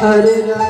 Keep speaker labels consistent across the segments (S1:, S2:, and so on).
S1: Hare Rama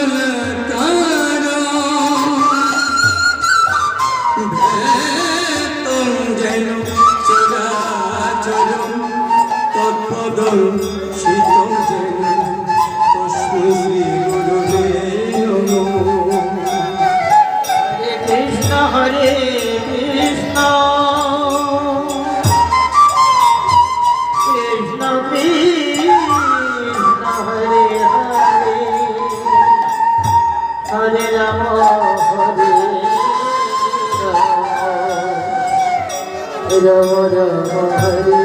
S1: শীতল জেনে কস্তুরী গুরুরে হরে কৃষ্ণ হরে কৃষ্ণ কৃষ্ণ কৃষ্ণ হরে হরে হরে রাম হরে রাম রাম হরে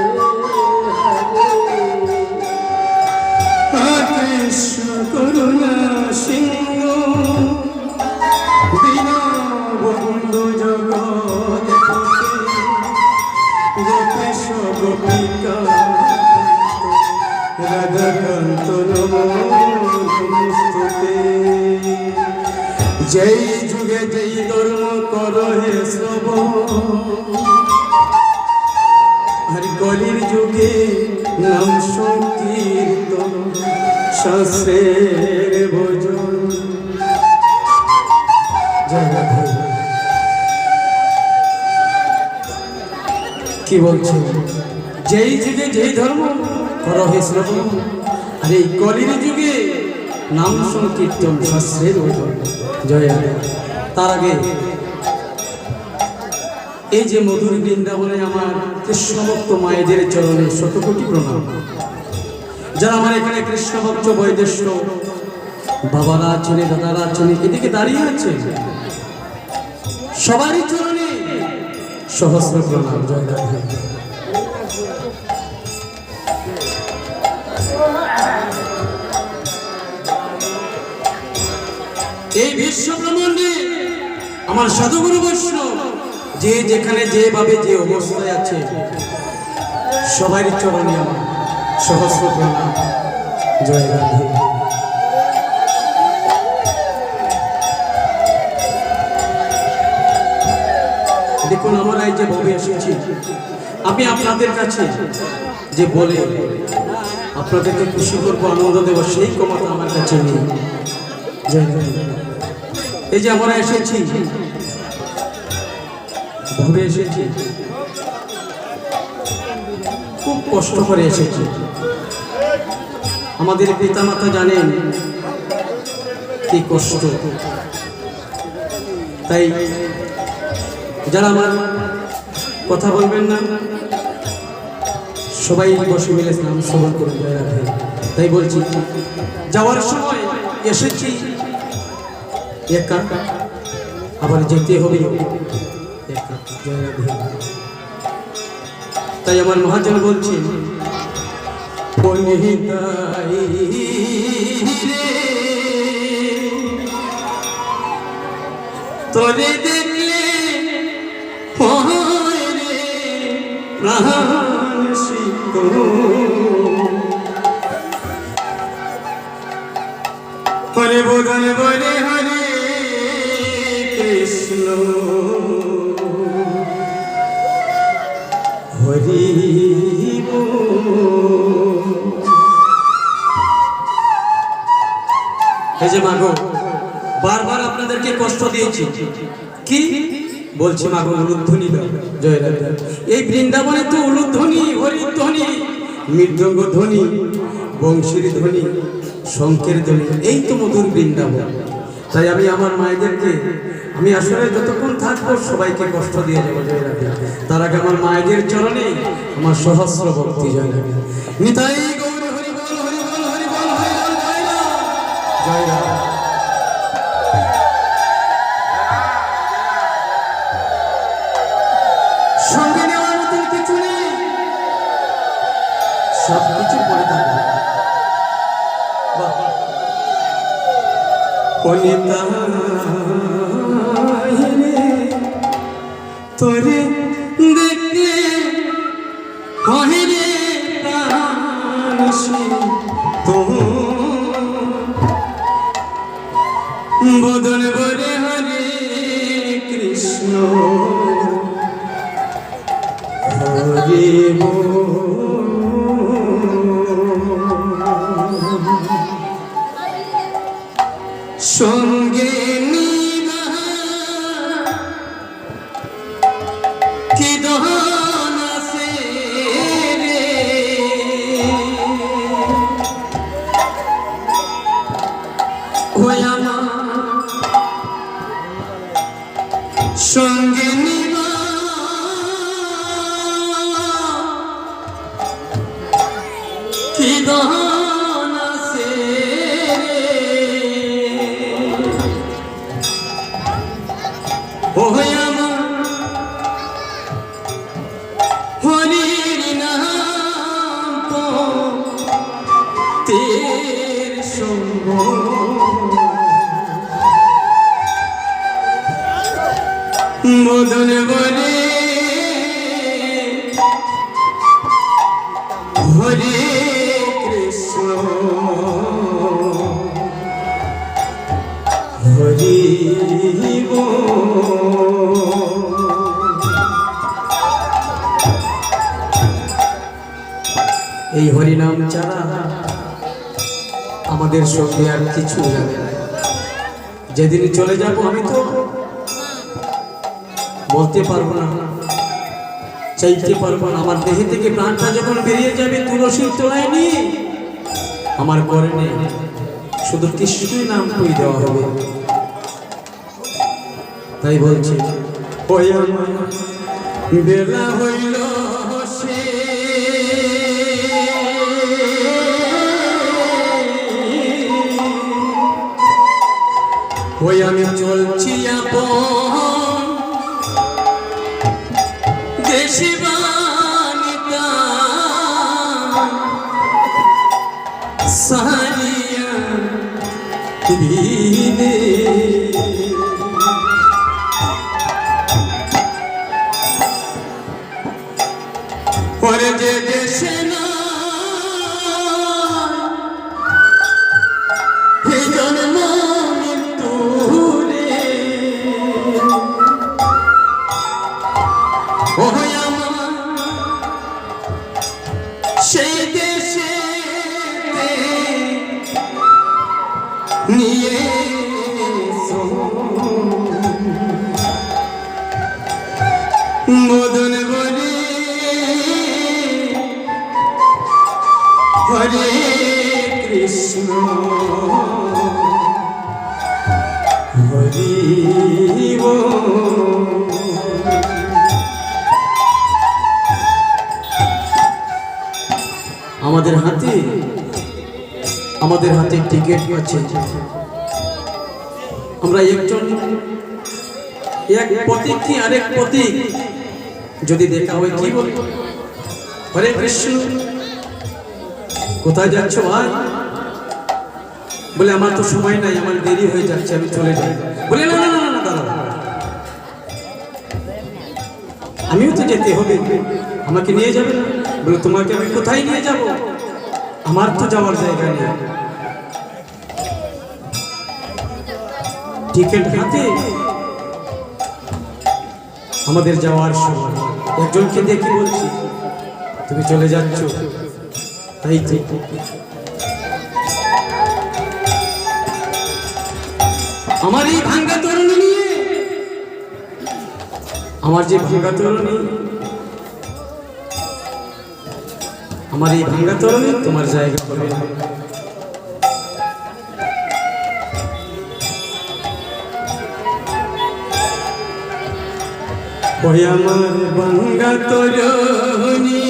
S1: যেই যুগে যেই ধর্ম করহে শ্রব আর কলির যুগে নাম সংকীর্তন শাস্ত্রের ভোজন
S2: কি বলছো যেই যুগে যেই ধর্ম করো হে শ্রবণ আর এই কলির যুগে নাম সংকীর্তন শাস্ত্রের জয় তার আগে এই যে মধুর বৃন্দাবনে আমার যে মায়েদের চরণে কোটি প্রণাম যারা আমার এখানে কৃষ্ণভক্ত বৈদেশ্য বাবারা আছেন দাদারা আছেন এদিকে দাঁড়িয়ে আছে সবারই চরণে সহস্র প্রণাম জয় দাদা আমার সাধুগুরু বৈষ্ণব যে যেখানে যেভাবে যে অবস্থায় আছে সবাই চরণে আমার সহস্র প্রণাম জয় গান্ধী দেখুন আমার এই যে ভাবে এসেছি আমি আপনাদের কাছে যে বলে আপনাদেরকে খুশি করবো আনন্দ দেবো সেই ক্ষমতা আমার কাছে নেই জয় এই যে আমরা এসেছি ঘুরে এসেছি খুব কষ্ট করে এসেছি আমাদের পিতা মাতা জানেন কি কষ্ট তাই যারা আমার কথা বলবেন না সবাই বসে মিলে স্নান করে তাই বলছি যাওয়ার সময় এসেছি আবার যেতে হবে তাই আমার মহাজন বলছেন তরে দেখলে প্রাণ শিখ বলে বলে বলে হরি যে মাগো বারবার আপনাদেরকে কষ্ট দিয়েছি কি বলছি মাগো উলুধ্বনি জয়রাধা এই বৃন্দাবনে তো উলুধ্বনি হরিধ্বনি মৃদঙ্গ ধ্বনি বংশীর ধ্বনি শঙ্কের ধ্বনি এই তো মধুর বৃন্দাবন তাই আমি আমার মায়েদেরকে আমি আসলে যতক্ষণ থাকবো সবাইকে কষ্ট দিয়ে যাবো তারা রাখি তার আগে আমার মায়ের চরণে আমার সহস্র ভক্তি জয় রাখি নিতাই অনিতা বুলবুলি হরে হরি এই হরিনাম ছাড়া আমাদের সঙ্গে আর কিছু যাবে না যেদিন চলে যাব আমি তো বলতে পারবো না চাইতে পারবো না আমার দেহে থেকে প্রাণটা যখন বেরিয়ে যাবে তুলসীর তোলায় নিয়ে আমার করে নেই শুধু কৃষ্ণই নাম তুই দেওয়া হবে তাই বলছি বেলা হইল ওই আমি চলছি আপন দিনে পরে যে দেশে আমাদের হাতে টিকিট আছে আমরা একজন এক প্রতীক কি আরেক প্রতীক যদি দেখা হয় কি বলবো হরে কৃষ্ণ কোথায় যাচ্ছ ভাই বলে আমার তো সময় নাই আমার দেরি হয়ে যাচ্ছে আমি চলে যাই বলে আমিও তো যেতে হবে আমাকে নিয়ে যাবে বলে তোমাকে আমি কোথায় নিয়ে যাব আমার তো যাওয়ার জায়গা নেই টিকিট হাতে আমাদের যাওয়ার সময় একজনকে দেখে বলছি তুমি চলে যাচ্ছ তাই আমার এই ভাঙ্গা তরুণী নিয়ে আমার যে ভাঙ্গা তরুণী আমার এই ভাঙ্গা তরুণী তোমার জায়গা ওই আমার বাঙ্গা তরুণী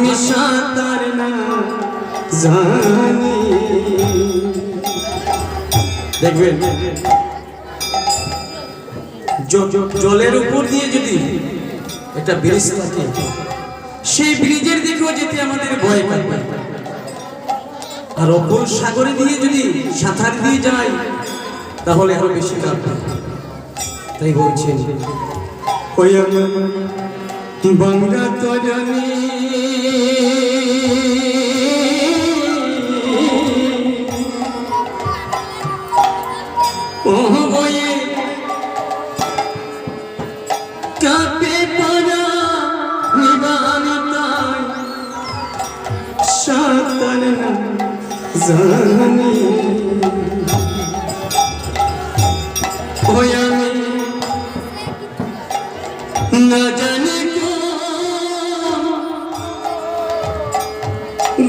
S2: আমি সাঁতার না জানি দেখবেন জলের উপর দিয়ে যদি একটা ব্রিজ থাকে সেই ব্রিজের দিকেও যেতে আমাদের ভয় পাবে আর অপর সাগরে দিয়ে যদি সাঁতার দিয়ে যায় তাহলে আরো বেশি কাঁপবে তাই বলছেন ওই বাংলা তোর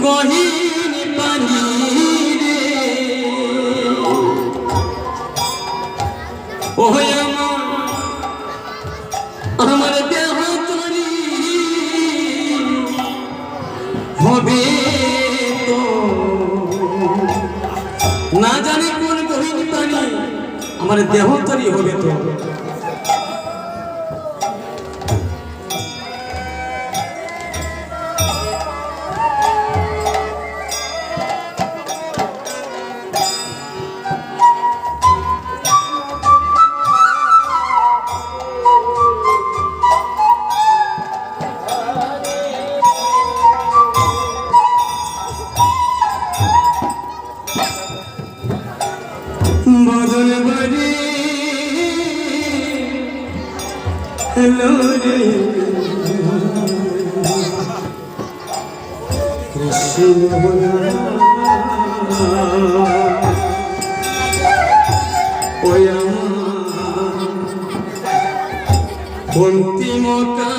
S2: মহিন পানি ওহে আমার আমার দেহ তরি হবে তো না জানি কোন গহীন পানি আমার দেহ তরি হবে তো লোরে কৃষ্ণ ওয়া বন্তি মোকা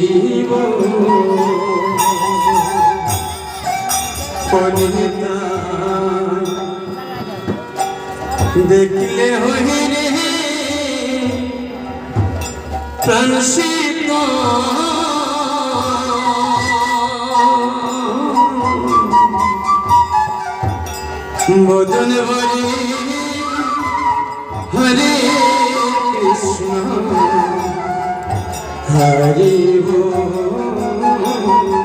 S2: জীব দেখলে হই রে প্রাণ শীত ভোজন হরি हरि